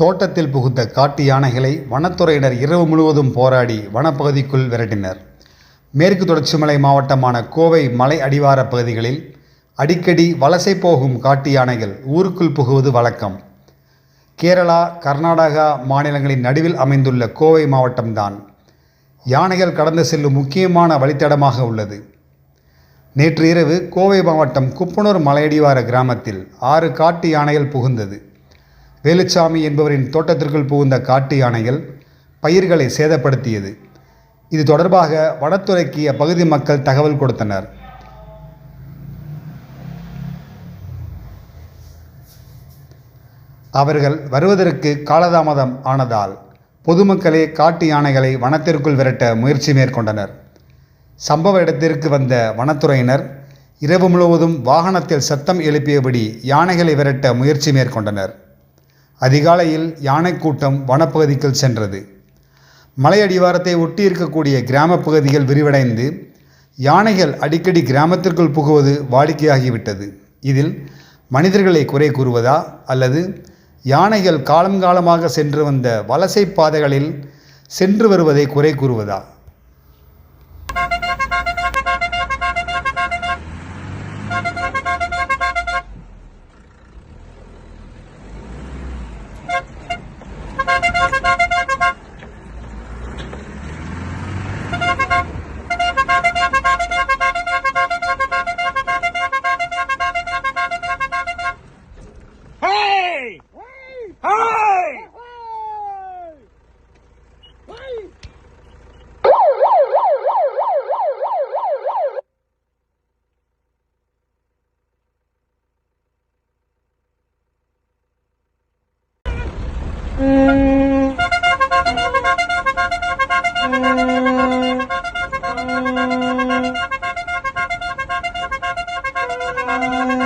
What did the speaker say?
தோட்டத்தில் புகுந்த காட்டு யானைகளை வனத்துறையினர் இரவு முழுவதும் போராடி வனப்பகுதிக்குள் விரட்டினர். மேற்கு தொடர்ச்சி மலை மாவட்டமான கோவை மலை அடிவார பகுதிகளில் அடிக்கடி வலசை போகும் காட்டு யானைகள் ஊருக்குள் புகுவது வழக்கம். கேரளா கர்நாடகா மாநிலங்களின் நடுவில் அமைந்துள்ள கோவை மாவட்டம்தான் யானைகள் கடந்து செல்லும் முக்கியமான வழித்தடமாக உள்ளது. நேற்று இரவு கோவை மாவட்டம் குப்பனூர் மலையடிவார கிராமத்தில் ஆறு காட்டு யானைகள் புகுந்தது. வேலுச்சாமி என்பவரின் தோட்டத்திற்குள் புகுந்த காட்டு யானைகள் பயிர்களை சேதப்படுத்தியது. இது தொடர்பாக வனத்துறைக்கு அப்பகுதி மக்கள் தகவல் கொடுத்தனர். அவர்கள் வருவதற்கு காலதாமதம் ஆனதால் பொதுமக்களே காட்டு யானைகளை வனத்திற்குள் விரட்ட முயற்சி மேற்கொண்டனர். சம்பவ இடத்திற்கு வந்த வனத்துறையினர் இரவு முழுவதும் வாகனத்தில் சத்தம் எழுப்பியபடி யானைகளை விரட்ட முயற்சி மேற்கொண்டனர். அதிகாலையில் யானை கூட்டம் வனப்பகுதிக்குள் சென்றது. மலையடிவாரத்தை ஒட்டி இருக்கக்கூடிய கிராமப் பகுதிகள் விரிவடைந்து யானைகள் அடிக்கடி கிராமத்திற்குள் புகுவது வாடிக்கையாகிவிட்டது. இதில் மனிதர்களை குறை கூறுவதா அல்லது யானைகள் காலம் காலமாக சென்று வந்த வலசை பாதைகளில் சென்று வருவதை குறை கூறுவதா? Hey! Thank you.